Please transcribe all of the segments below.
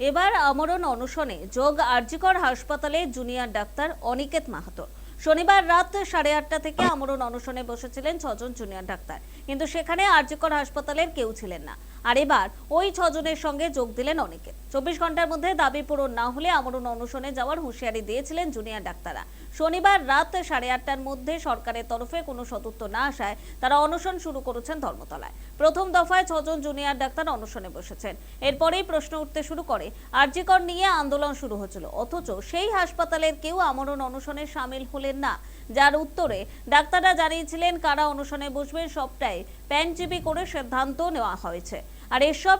এবার আমরণ অনশনে যোগ আরজিকর হাসপাতালে জুনিয়র ডাক্তার অনিকেত মাহাতো শনিবার রাত সাড়ে আটটা থেকে আমরণ অনশনে বসেছিলেন ছজন জুনিয়র ডাক্তার। কিন্তু সেখানে আরজিকর হাসপাতালের কেউ ছিলেন না। আর এবার ওই ছজনের সঙ্গে যোগ দিলেন অনেকে। চব্বিশ ঘণ্টার মধ্যে দাবি পূরণ না হলে আমরণ অনশনে যাওয়ার হুঁশিয়ারি দিয়েছিলেন জুনিয়র ডাক্তাররা। শনিবার রাত সাড়ে আটটার মধ্যে সরকারের তরফে কোনো সদুত্তর না আসায় তারা অনশন শুরু করেছেন ধর্মতলায়। প্রথম দফায় ছজন জুনিয়র ডাক্তার অনশনে বসেছেন। এরপরেই প্রশ্ন উঠতে শুরু করে, আরজিকর নিয়ে আন্দোলন শুরু হয়েছিল। অথচ সেই হাসপাতালের কেউ আমরণ অনশনে সামিল হলেন না। যার উত্তরে ডাক্তাররা জানিয়েছিলেন, কারা অনশনে বসবেন সবটাই প্যানচিপি করে সিদ্ধান্ত নেওয়া হয়েছে। আর এসব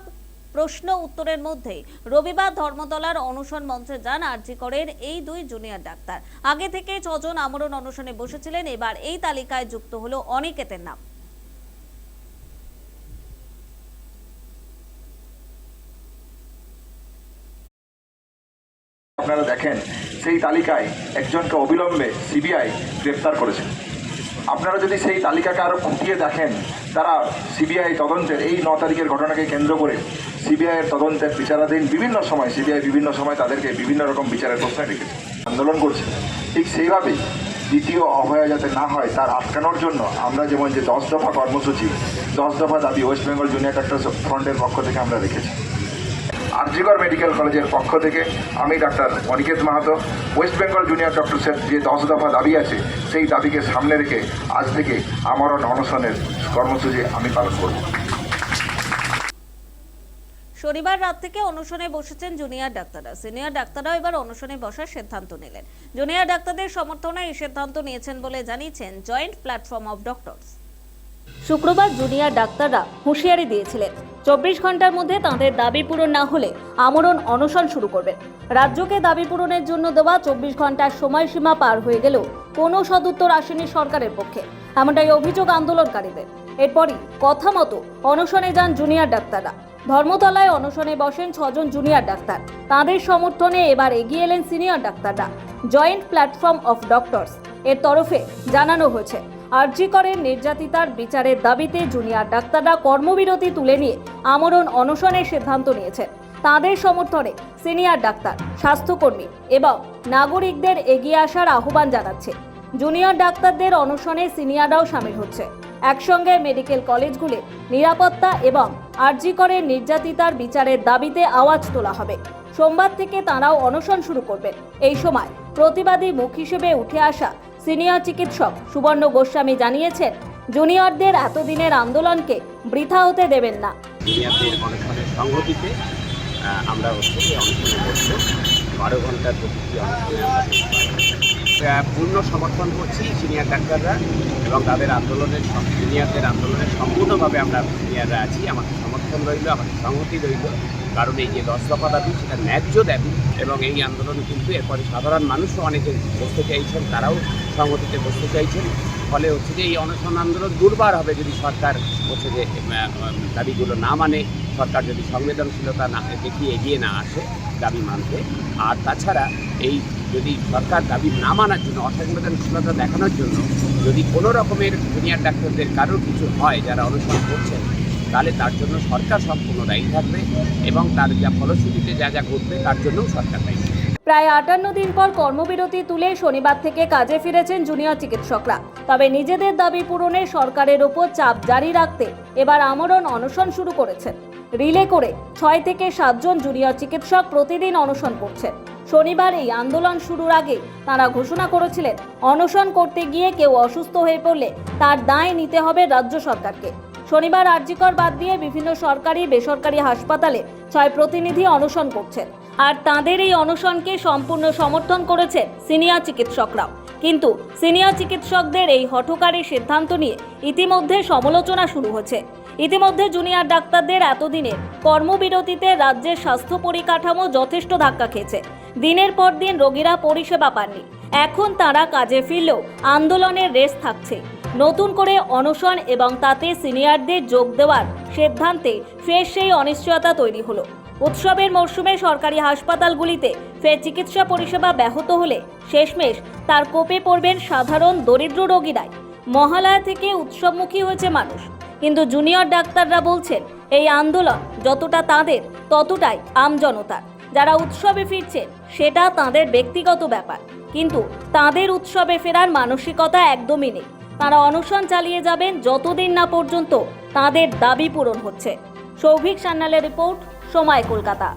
প্রশ্ন উত্তরের মধ্যেই রবিবার ধর্মতলার অনশন মঞ্চে যান আর্জি আরজিকরের এই দুই জুনিয়র ডাক্তার। আগে থেকে ছজন আমরণ অনশনে বসেছিলেন, এবার এই তালিকায় যুক্ত হলো অনেকেতের নাম। আপনারা দেখেন, সেই তালিকায় একজনকে অবিলম্বে সিবিআই গ্রেপ্তার করেছে। আপনারা যদি সেই তালিকাকে আরও খুঁটিয়ে দেখেন, তারা সিবিআই তদন্তের এই ন তারিখের ঘটনাকে কেন্দ্র করে সিবিআইয়ের তদন্তের বিচারাধীন বিভিন্ন সময়, সিবিআই বিভিন্ন সময় তাদেরকে বিভিন্ন রকম বিচারের প্রশ্নে রেখেছে, আন্দোলন করছে। ঠিক সেইভাবেই দ্বিতীয় অভয়া যাতে না হয়, তার আটকানোর জন্য আমরা যেমন যে দশ দফা কর্মসূচি, দশ দফা দাবি ওয়েস্ট বেঙ্গল জুনিয়র ডাক্তার ফ্রন্টের পক্ষ থেকে আমরা রেখেছি। আরজিগর মেডিকেল কলেজের পক্ষ থেকে আমি doctor Aniket Mahato, west Bengal junior ডক্টরসের যে দশ দফা দাবি আছে, সেই দাবিকে সামনে রেখে আজ থেকে আমরণ অনশনের কর্মসূচি আমি পালন করব। শনিবার রাত থেকে অনশনে বসেছেন জুনিয়র ডাক্তাররা। সিনিয়র ডাক্তাররাও এবার অনশনে বসার সিদ্ধান্ত নিলেন। জুনিয়র ডাক্তারদের সমর্থনে এই সিদ্ধান্ত নিয়েছেন বলে জানিয়েছেন জয়েন্ট প্ল্যাটফর্ম অফ ডক্টরস। শুক্রবার জুনিয়র ডাক্তাররা হুঁশিয়ারি দিয়েছিলেন। চব্বিশ ঘণ্টার মধ্যে তাঁদের দাবি পূরণ না হলে আমরণ অনশন শুরু করবেন রাজ্যকে দাবি পূরণের জন্য দেওয়া চব্বিশ ঘণ্টার সময়সীমা পার হয়ে গেলেও কোনো সদুত্তর আসেনি সরকারের পক্ষে। এমনটাই অভিযোগ আন্দোলনকারীদের। এরপরই কথা মতো অনশনে যান জুনিয়র ডাক্তাররা। ধর্মতলায় অনশনে বসেন ছজন জুনিয়র ডাক্তার। তাঁদের সমর্থনে এবার এগিয়ে এলেন সিনিয়র ডাক্তাররা। Joint platform of doctors. এর তরফে জানানো হয়েছে আরজি করেন নির্যাতিতার বিচারের দাবিতে জুনিয়র ডাক্তাররা কর্মবিরতি তুলে নিয়ে আমরণ অনশনের সিদ্ধান্ত নিয়েছেন। তাদের সমর্থনে সিনিয়র ডাক্তার, স্বাস্থ্যকর্মী এবং নাগরিকদের এগিয়ে আসার আহ্বান জানাচ্ছে। জুনিয়র ডাক্তারদের অনশনে সিনিয়ররাও সামিল হচ্ছে। একসঙ্গে মেডিকেল কলেজগুলি নিরাপত্তা এবং আরজি করেন নির্যাতিতার বিচারের দাবিতে আওয়াজ তোলা হবে। সোমবার থেকে তাঁরাও অনশন শুরু করবেন। এই সময় প্রতিবাদী মুখ হিসেবে উঠে আসা সিনিয়র চিকিৎসক সুবর্ণ গোস্বামী জানিয়েছেন, জুনিয়রদের এতদিনের আন্দোলনকে বৃথা হতে দেবেন না। আমরা বারো ঘণ্টার পূর্ণ সমর্থন করছি সিনিয়র ডাক্তাররা এবং তাদের আন্দোলনের সিনিয়রদের আন্দোলনের সম্পূর্ণভাবে আমরা সিনিয়ররা আছি। আমাদের সমর্থন রইল, আমাদের সংহতি রইল। কারণ এই যে দশ দফা দাবি সেটা ন্যায্য দাবি এবং এই আন্দোলন কিন্তু এরপরে সাধারণ মানুষও অনেকে বসতে চাইছেন, তারাও সংহতিতে বসতে চাইছেন। ফলে হচ্ছে যে এই অনশন আন্দোলন দুর্বার হবে যদি সরকার হচ্ছে যে দাবিগুলো না মানে সরকার যদি সংবেদনশীলতা না দেখিয়ে এগিয়ে না আসে দাবি মানতে। আর তাছাড়া এই যদি সরকার দাবি না মানার জন্য, অসংবেদনশীলতা দেখানোর জন্য যদি কোনো রকমের জুনিয়র ডাক্তারদের কারোর কিছু হয়, যারা অনুসরণ করছেন তাহলে তার জন্য সরকার সম্পূর্ণ দায়ী থাকবে এবং তার যা ফলশ্রুতিতে যা যা ঘটবে, তার জন্যও সরকার দায়ী। প্রায় আটান্ন দিন পর কর্মবিরতি তুলে শনিবার থেকে কাজে ফিরেছেন জুনিয়র চিকিৎসকরা। তবে নিজেদের দাবি পূরণে সরকারের ওপর চাপ জারি রাখতে এবার আমরণ অনশন শুরু করেছেন। রিলে করে ছয় থেকে সাতজন জুনিয়র চিকিৎসক প্রতিদিন অনশন করছেন। শনিবার এই আন্দোলন শুরুর আগে তারা ঘোষণা করেছিলেন, অনশন করতে গিয়ে কেউ অসুস্থ হয়ে পড়লে তার দায় নিতে হবে রাজ্য সরকারকে। শনিবার আরজিকর বাদ দিয়ে বিভিন্ন সরকারি, বেসরকারি হাসপাতালে ছয় প্রতিনিধি অনশন করছেন। আর তাদের এই অনশনকে সম্পূর্ণ সমর্থন করেছে সিনিয়র চিকিৎসকরাও। কিন্তু সিনিয়র চিকিৎসকদের এই হঠকারী সিদ্ধান্ত নিয়ে ইতিমধ্যে সমালোচনা শুরু হচ্ছে ইতিমধ্যে জুনিয়র ডাক্তারদের এতদিনের কর্মবিরতিতে রাজ্যের স্বাস্থ্য পরিকাঠামো যথেষ্ট ধাক্কা খেয়েছে। দিনের পর দিন রোগীরা পরিষেবা পাননি। এখন তারা কাজে ফিরলেও আন্দোলনের রেস থাকছে। নতুন করে অনশন এবং তাতে সিনিয়রদের যোগ দেওয়ার সিদ্ধান্তে ফের সেই অনিশ্চয়তা তৈরি হলো। উৎসবের মরশুমে সরকারি হাসপাতালগুলিতে ফের চিকিৎসা পরিষেবা ব্যাহত হলে শেষমেশ তার কোপে পড়বেন সাধারণ দরিদ্র রোগীরাই। মহালয়া থেকে উৎসবমুখী হয়েছে মানুষ। কিন্তু জুনিয়র ডাক্তাররা বলছেন, এই আন্দোলন যতটা তাদের, ততটাই আমজনতার যারা উৎসবে ফিরছেন, সেটা তাদের ব্যক্তিগত ব্যাপার। কিন্তু তাদের উৎসবে ফেরার মানসিকতা একদমই নেই। তারা অনশন চালিয়ে যাবেন যতদিন না পর্যন্ত তাদের দাবি পূরণ হচ্ছে। সৌভিক সান্যালের রিপোর্ট, সময় কলকাতা।